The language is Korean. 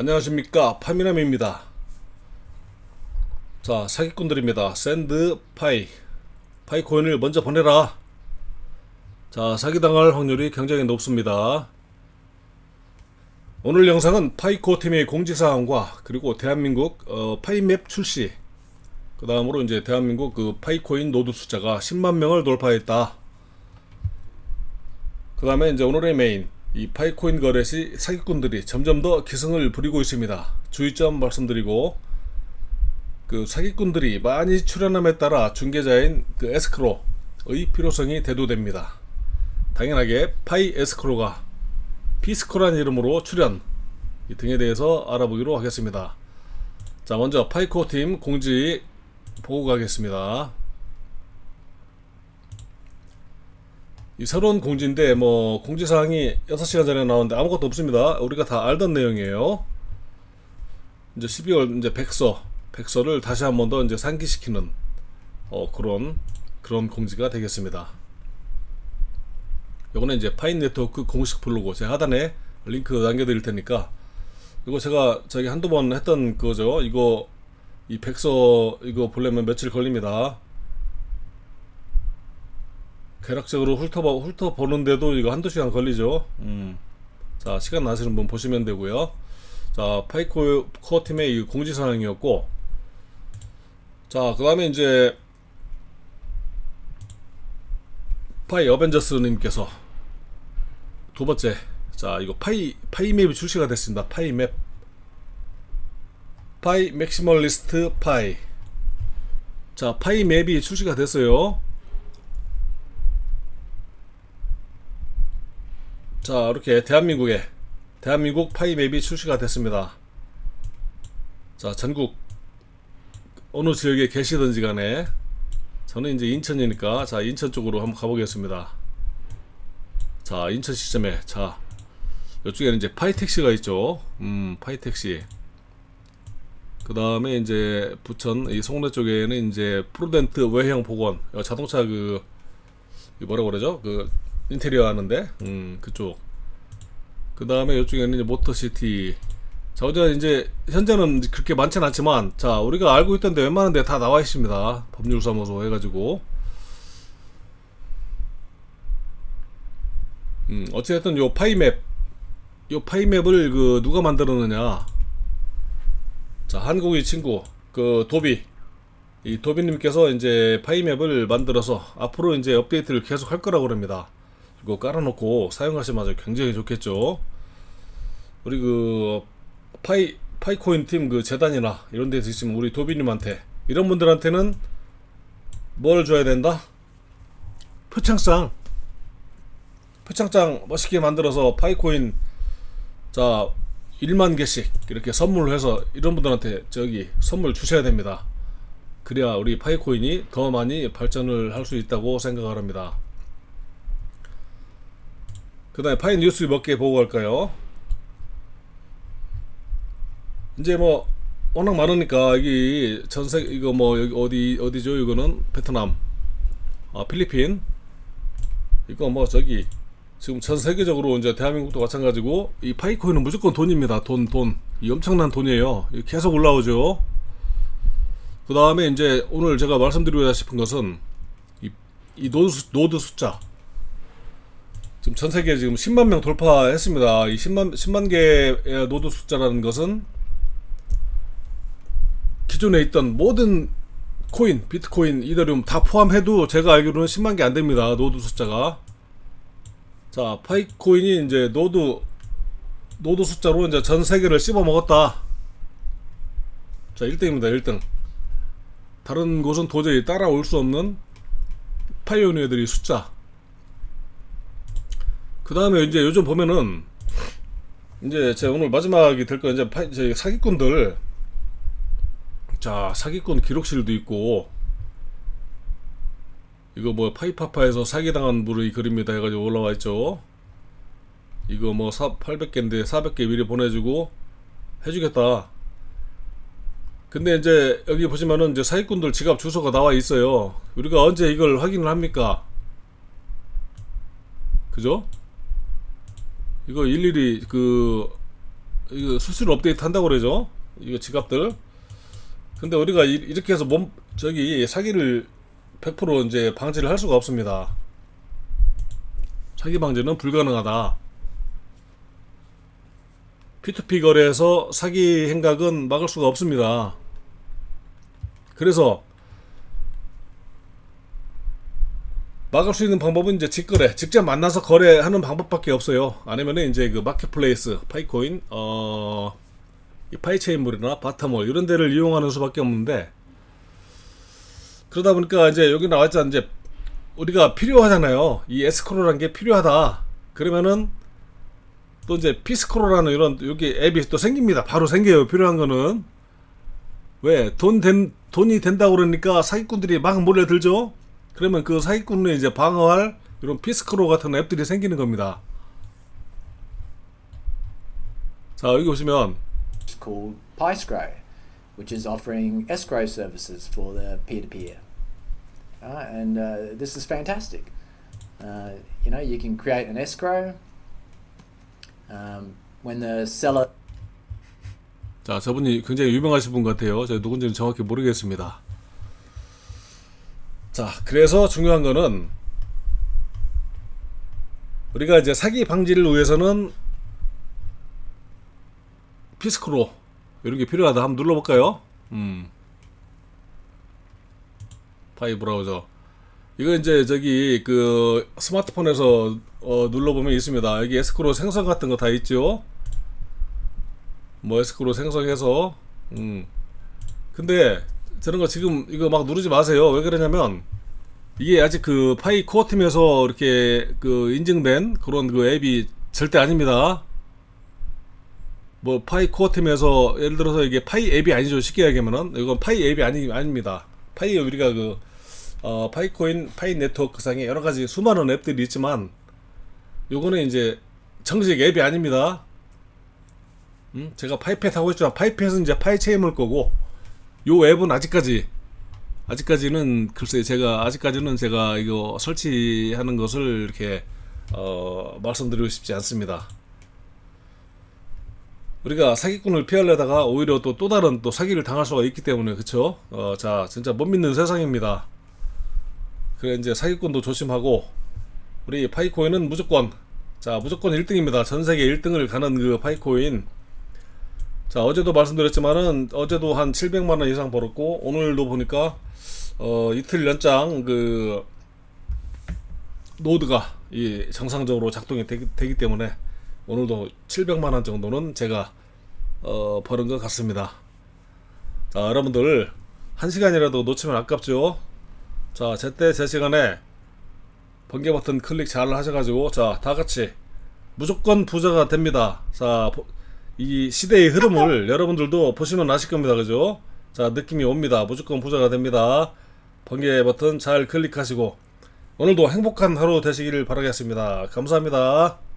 안녕하십니까. 파미남입니다. 자 사기꾼들입니다. 샌드 파이. 파이 코인을 먼저 보내라. 자 사기당할 확률이 굉장히 높습니다. 오늘 영상은 파이코 팀의 공지사항과 그리고 대한민국 어, 파이맵 출시. 그 다음으로 이제 대한민국 그 파이코인 노드 숫자가 10만 명을 돌파했다. 그 다음에 이제 오늘의 메인 이 파이코인 거래 시 사기꾼들이 점점 더 기승을 부리고 있습니다. 주의점 말씀드리고 그 사기꾼들이 많이 출연함에 따라 중개자인 그 에스크로의 필요성이 대두됩니다. 당연하게 파이 에스크로가 피스코라는 이름으로 출연 이 등에 대해서 알아보기로 하겠습니다. 자 먼저 파이코 팀 공지 보고 가겠습니다. 이 새로운 공지인데 뭐 공지사항이 6시간 전에 나왔는데 아무것도 없습니다. 우리가 다 알던 내용이에요. 이제 12월 이제 백서 백서를 다시 한 번 더 이제 상기시키는 어 그런 그런 공지가 되겠습니다. 요거는 이제 파인 네트워크 공식 블로그 제 하단에 링크 남겨드릴 테니까 이거 제가 저기 한두 번 했던 그거죠. 이거 이 백서 이거 보려면 며칠 걸립니다. 대략적으로 훑어보, 훑어보는데도 이거 한두 시간 걸리죠. 음. 자, 시간 나시는 분 보시면 되고요. 자, 파이코 코어 팀의 이 공지사항이었고, 자, 그 다음에 이제, 파이 어벤져스님께서 두 번째, 자, 이거 파이, 파이 맵이 출시가 됐습니다. 파이 맵. 파이 맥시멀리스트 파이. 자, 파이 맵이 출시가 됐어요. 자 이렇게 대한민국에 대한민국 파이맵이 출시가 됐습니다. 자 전국 어느 지역에 계시든지 간에 저는 이제 인천이니까 자 인천 쪽으로 한번 가보겠습니다. 자 인천 시점에 자 이쪽에는 이제 파이택시가 있죠. 음 파이택시. 그 다음에 이제 부천 이 송내 쪽에는 이제 프루덴트 외형 복원 어, 자동차 그 뭐라 고 그러죠? 그 인테리어 하는데 음 그쪽 그 다음에 이쪽에는 이제 모터시티. 자 어제 이제 현재는 그렇게 많지는 않지만 자 우리가 알고 있던데 웬만한 데 다 나와 있습니다. 법률사무소 해가지고. 음 어찌됐든 요 파이맵 요 파이맵을 그 누가 만들었느냐. 자 한국의 친구 그 도비. 이 도비님께서 이제 파이맵을 만들어서 앞으로 이제 업데이트를 계속 할 거라고 합니다 이거 깔아놓고 사용하시면 굉장히 좋겠죠. 우리 그 파이 파이코인 팀 그 재단이나 이런 데서 있으면 우리 도비님한테 이런 분들한테는 뭘 줘야 된다? 표창장. 표창장 멋있게 만들어서 파이코인 자 1만 개씩 이렇게 선물로 해서 이런 분들한테 저기 선물 주셔야 됩니다. 그래야 우리 파이코인이 더 많이 발전을 할 수 있다고 생각을 합니다. 그 다음에 파이 뉴스 몇 개 보고 갈까요? 이제 뭐 워낙 많으니까 여기 전세 이거 뭐 여기 어디 어디죠? 이거는 베트남, 아 필리핀, 이거 뭐 저기 지금 전 세계적으로 이제 대한민국도 마찬가지고 이 파이코인은 무조건 돈입니다. 돈 돈. 이 엄청난 돈이에요. 계속 올라오죠. 그 다음에 이제 오늘 제가 말씀드리고 싶은 것은 이, 이 노드, 수, 노드 숫자. 지금 전 세계 지금 10만 명 돌파했습니다. 이 10만 10만 개의 노드 숫자라는 것은 기존에 있던 모든 코인, 비트코인, 이더리움 다 포함해도 제가 알기로는 10만 개 안 됩니다. 노드 숫자가. 자, 파이코인이 이제 노드 노드 숫자로 이제 전 세계를 씹어 먹었다. 자, 1등입니다. 1등. 다른 곳은 도저히 따라올 수 없는 파이오니어들이 숫자. 그 다음에 이제 요즘 보면은 이제 제가 오늘 마지막이 될 거 이제 파, 이제 사기꾼들. 자 사기꾼 기록실도 있고. 이거 뭐 파이파파에서 사기당한 분의 글입니다 해가지고 올라와 있죠. 이거 뭐 800개인데 400개 미리 보내주고 해주겠다. 근데 이제 여기 보시면은 이제 사기꾼들 지갑 주소가 나와 있어요. 우리가 언제 이걸 확인을 합니까? 그죠? 이거 일일이 그 이거 수수료 업데이트 한다고 그러죠. 이거 지갑들. 근데 우리가 이- 이렇게 해서 몸 저기 사기를 100% 이제 방지를 할 수가 없습니다. 사기 방지는 불가능하다. P2P 거래에서 사기 행각은 막을 수가 없습니다. 그래서 막을 수 있는 방법은 이제 직거래, 직접 만나서 거래하는 방법밖에 없어요. 아니면은 이제 그 마켓플레이스, 파이코인, 어, 이 파이체인몰이나 바타몰 이런 데를 이용하는 수밖에 없는데 그러다 보니까 이제 여기 나왔잖아 이제 우리가 필요하잖아요. 이 에스크로라는 게 필요하다. 그러면은 또 이제 피스크로라는 이런 여기 앱이 또 생깁니다. 바로 생겨요. 필요한 거는 왜 돈 된 돈이 된다고 그러니까 사기꾼들이 막 몰려들죠. 그러면 그 사기꾼을 이제 방어할 이런 피스크로 같은 앱들이 생기는 겁니다. 자 여기 보시면 It's called PyScrow, which is offering escrow services for the peer-to-peer. Uh, and uh, this is fantastic. Uh, you know, you can create an escrow um, when the seller 자, 저분이 굉장히 유명하신 분 같아요. 제가 누군지는 정확히 모르겠습니다. 자, 그래서 중요한 거는 우리가 이제 사기 방지를 위해서는 피스크로 이런 게 필요하다. 한번 눌러볼까요? 음. 파이 브라우저. 이거 이제 저기 그 스마트폰에서 어, 눌러보면 있습니다. 여기 에스크로 생성 같은 거 다 있죠. 뭐 에스크로 생성해서 음 근데 저런 거 지금 이거 막 누르지 마세요. 왜 그러냐면 이게 아직 그 파이 코어 팀에서 이렇게 그 인증된 그런 그 앱이 절대 아닙니다. 뭐 파이 코어 팀에서 예를 들어서 이게 파이 앱이 아니죠. 쉽게 얘기하면은 이건 파이 앱이 아니 아닙니다. 파이 우리가 그 어, 파이코인 파이 네트워크 상에 여러 가지 수많은 앱들이 있지만 요거는 이제 정식 앱이 아닙니다. 음? 제가 파이펫 하고 있지만 파이펫은 이제 파이체임을 거고 요 앱은 아직까지 아직까지는 글쎄 제가 아직까지는 제가 이거 설치하는 것을 이렇게 어, 말씀드리고 싶지 않습니다. 우리가 사기꾼을 피하려다가 오히려 또 또 다른 또 사기를 당할 수가 있기 때문에 그쵸? 어, 자 진짜 못 믿는 세상입니다. 그래 이제 사기꾼도 조심하고 우리 파이코인은 무조건 자 무조건 1등입니다. 전 세계 1등을 가는 그 파이코인 자 어제도 말씀드렸지만은 어제도 한 700만 원 이상 벌었고 오늘도 보니까 어 이틀 연장 그 노드가 이 정상적으로 작동이 되기, 되기 때문에 오늘도 700만 원 정도는 제가 어 버는 것 같습니다. 자 여러분들 한 시간이라도 놓치면 아깝죠. 자 제때 제 시간에 번개 버튼 클릭 잘 하셔가지고 자 다 같이 무조건 부자가 됩니다. 자 보- 이 시대의 흐름을 여러분들도 보시면 아실 겁니다. 그죠? 자, 느낌이 옵니다. 무조건 부자가 됩니다. 번개 버튼 잘 클릭하시고 오늘도 행복한 하루 되시기를 바라겠습니다. 감사합니다.